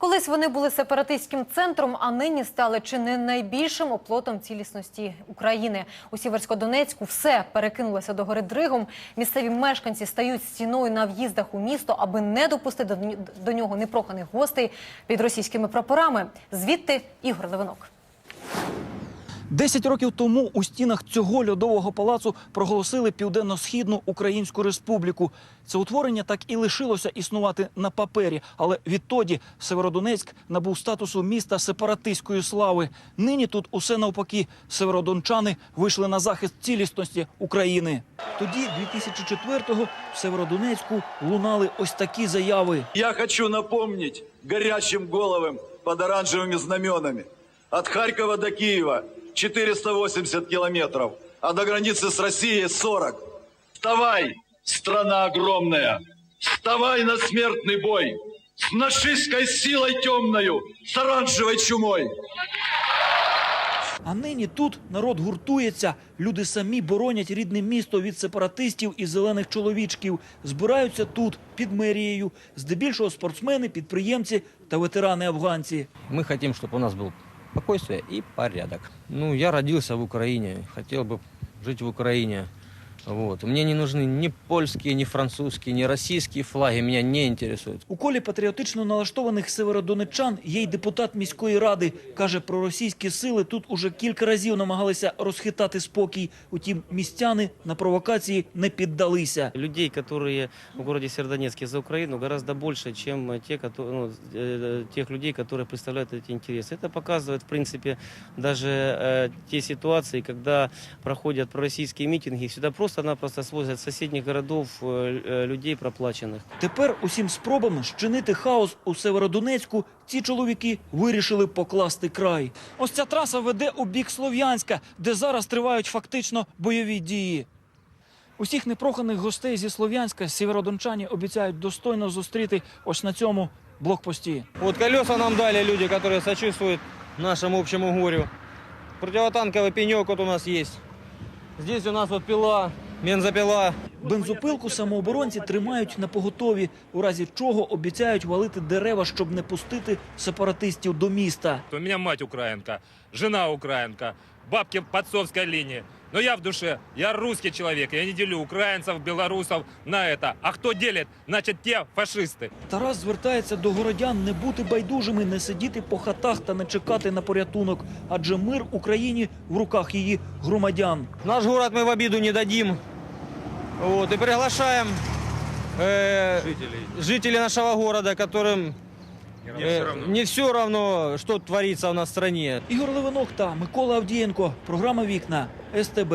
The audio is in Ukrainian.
Колись вони були сепаратистським центром, а нині стали чи не найбільшим оплотом цілісності України. У Сіверсько-Донецьку все перекинулося до гори Дригом. Місцеві мешканці стають стіною на в'їздах у місто, аби не допустити до нього непроханих гостей під російськими прапорами. Звідти Ігор Левинок. Десять років тому у стінах цього льодового палацу проголосили Південно-Східну Українську Республіку. Це утворення так і лишилося існувати на папері, але відтоді Северодонецьк набув статусу міста сепаратистської слави. Нині тут усе навпаки. Северодончани вийшли на захист цілісності України. Тоді, 2004-го, в Северодонецьку лунали ось такі заяви. Я хочу напомнить горячим головам под оранжевыми знаменами. От Харькова до Киева 480 километров, а до границы с Россией 40. Вставай, страна огромная! Вставай на смертный бой! С нашистской силой темною, с оранжевой чумой! А нині тут народ гуртується. Люди самі боронять рідне місто від сепаратистів і зелених чоловічків. Збираються тут, під мерією. Здебільшого спортсмени, підприємці та ветерани-афганці. Мы хотим, чтобы у нас был спокойствие и порядок. Ну, я родился в Украине, хотел бы жить в Украине. Вот. Мне не нужны ни польские, ни французские, ни российские флаги, меня не интересуют. У колі патріотично налаштованих северодонеччан є й депутат міської ради. Каже, проросійські сили тут уже кілька разів намагалися розхитати спокій. Утім, містяни на провокації не піддалися. Людей, которые в городе Сердонецке за Украину, гораздо больше, чем те, которые, ну, э, тех людей, которые представляют эти интересы. Это показывает, в принципе, даже э, те ситуации, когда проходят пророссийские митинги, сюда просто-напросто свозят с соседних городов э, э, людей проплаченных. Тепер усім спробам щинити хаос у Северодонецьку ці чоловіки вирішили покласти край. Ось ця траса веде у бік Слов'янська, де зараз тривають фактично бойові дії. Усіх непроханих гостей зі Слов'янська сєвєродончані обіцяють достойно зустріти ось на цьому блокпості. Вот колеса нам дали люди, которые сочувствуют нашему общему горю. Противотанковый пенек вот у нас есть. Здесь у нас вот пила, бензопила. Бензопилку самооборонці тримають на поготові, у разі чого обіцяють валити дерева, щоб не пустити сепаратистів до міста. У мене мать українка, жена украинка, бабки по отцовской линии. Но я в душе, я русский человек, я не делю украинцев, белорусов на это. А кто делит? Значит, те фашисты. Тарас звертається до городян не бути байдужими, не сидіти по хатах та не чекати на порятунок, адже мир Україні в руках її громадян. Наш город мы в обиду не дадим. Вот, и приглашаем э, жителей. нашего города, которым э, не все равно, что творится у нас в стране. Ігор Левинок та Микола Авдієнко. Програма Вікна СТБ.